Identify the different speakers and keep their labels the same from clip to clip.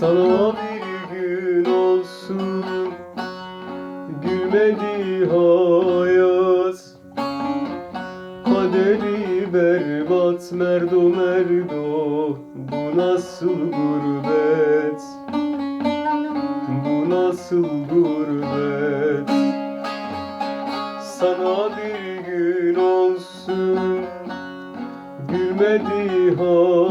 Speaker 1: sana bir gün olsun Gülmedi hayat. Kaderi berbat merdo merdo Bu nasıl gurbet? Bu nasıl gurbet? Sana bir gün olsun Gülmedi hayat.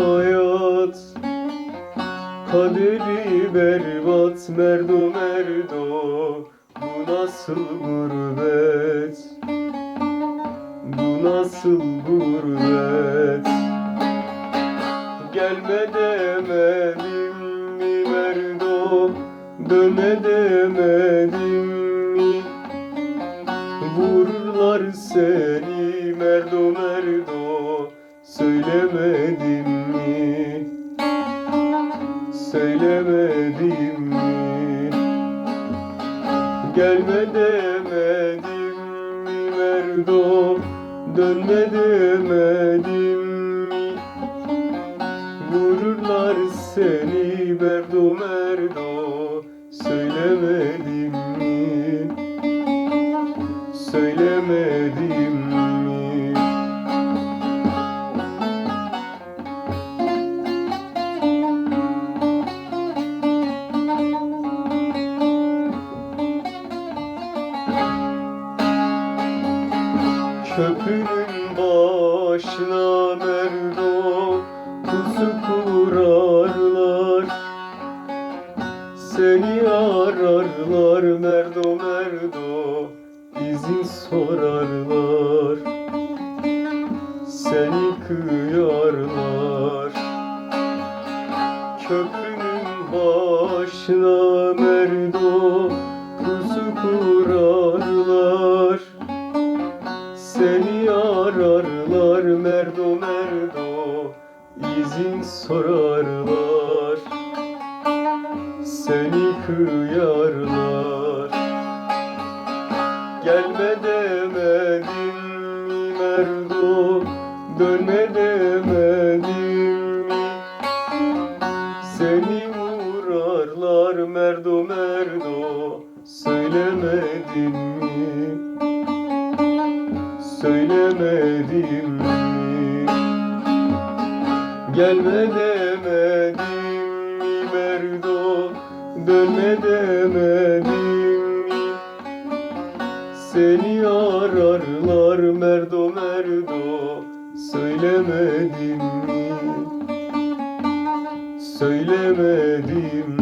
Speaker 1: Kaderi berbat merdo merdo. Bu nasıl gurbet? Bu nasıl gurbet? Gelme demedim mi merdo? Dönme demedim mi? Vururlar seni merdo merdo. Söylemedim Gelme demedim mi merdo Dönme demedim mi Vururlar seni merdo merdo. Söylemedim Köprünün başına merdo Pusu kurarlar? Seni ararlar merdo merdo izin sorarlar. Seni kıyarlar. Köprünün başına merdo Pusu kurarlar izin sorarlar. Seni kıyarlar Gelme demedim mi merdo Dönme demedim mi? Seni vurarlar merdo merdo Söylemedim mi? Söylemedim mi Gelme demedim mi? Merdo Dönme demedim mi Seni ararlar merdo merdo. Söylemedim mi? Söylemedim